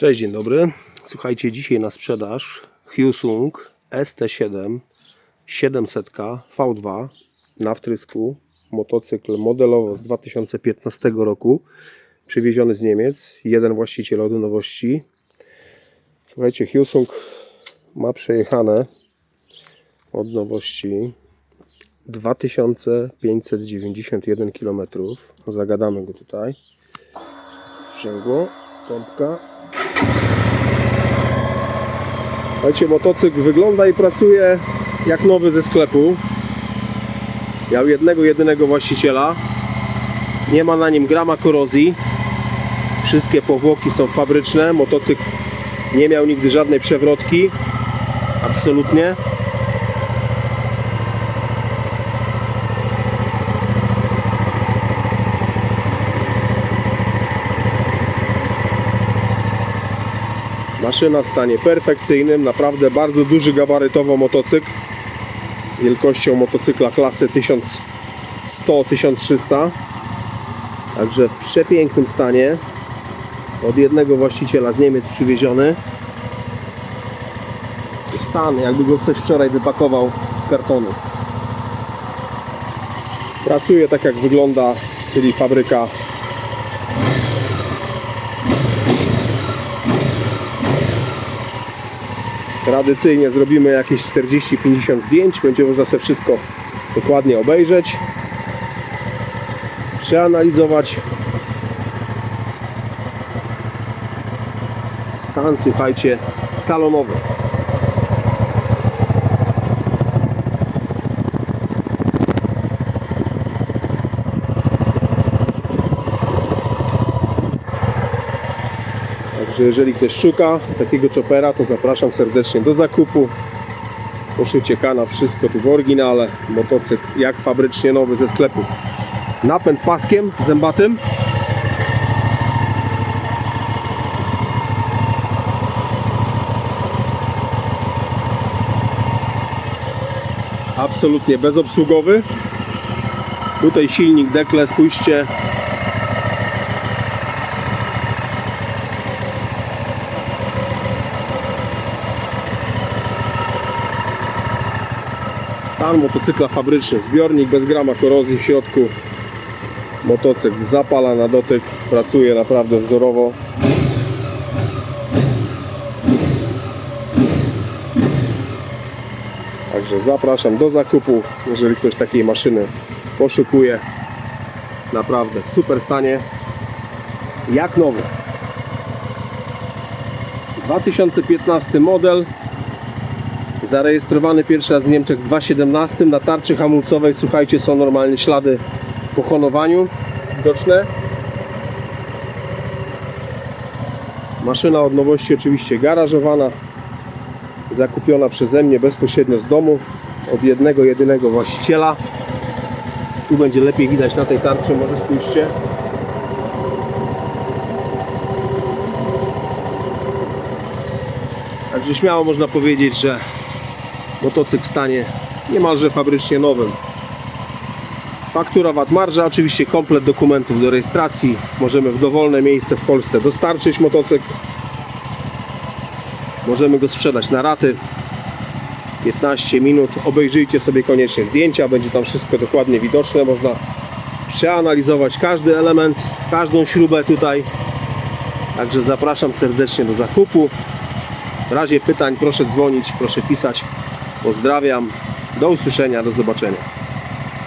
Cześć, dzień dobry. Słuchajcie, dzisiaj na sprzedaż Hyosung ST7 700 V2 na wtrysku. Motocykl modelowo z 2015 roku. Przywieziony z Niemiec. Jeden właściciel od nowości. Słuchajcie, Hyosung ma przejechane od nowości 2591 km. Zagadamy go tutaj. Sprzęgło, pompka. Słuchajcie, motocykl wygląda i pracuje jak nowy ze sklepu. Miał jednego, jedynego właściciela. Nie ma na nim grama korozji. Wszystkie powłoki są fabryczne. Motocykl nie miał nigdy żadnej przewrotki. Absolutnie. Maszyna w stanie perfekcyjnym, naprawdę bardzo duży gabarytowo motocykl. Wielkością motocykla klasy 1100-1300. Także w przepięknym stanie. Od jednego właściciela z Niemiec przywieziony. Stan, jakby go ktoś wczoraj wypakował z kartonu. Pracuje tak jak wygląda, czyli fabryka Tradycyjnie zrobimy jakieś 40-50 zdjęć, będzie można sobie wszystko dokładnie obejrzeć, przeanalizować. Stan, słuchajcie, salonowy. Także jeżeli ktoś szuka takiego chopera, to zapraszam serdecznie do zakupu. Poszycie kanał, wszystko tu w oryginale. Motocykl jak fabrycznie nowy ze sklepu. Napęd paskiem zębatym. Absolutnie bezobsługowy. Tutaj silnik dekle, spójrzcie, Stan motocykla fabryczny, zbiornik bez grama korozji w środku. Motocykl zapala na dotyk, pracuje naprawdę wzorowo. Także zapraszam do zakupu, jeżeli ktoś takiej maszyny poszukuje. Naprawdę w super stanie, jak nowy. 2015 model, Zarejestrowany pierwszy raz w Niemczech w 2017 na tarczy hamulcowej. Słuchajcie, są normalnie ślady po honowaniu widoczne. Maszyna od nowości oczywiście garażowana. Zakupiona przeze mnie bezpośrednio z domu od jednego, jedynego właściciela. Tu będzie lepiej widać na tej tarczy, może spójrzcie. Także śmiało można powiedzieć, że motocykl w stanie niemalże fabrycznie nowym. Faktura VAT marża, oczywiście komplet dokumentów do rejestracji. Możemy w dowolne miejsce w Polsce dostarczyć motocykl. Możemy go sprzedać na raty. 15 minut. Obejrzyjcie sobie koniecznie zdjęcia, będzie tam wszystko dokładnie widoczne. Można przeanalizować każdy element, każdą śrubę tutaj. Także zapraszam serdecznie do zakupu. W razie pytań proszę dzwonić, proszę pisać. Pozdrawiam. Do usłyszenia, do zobaczenia.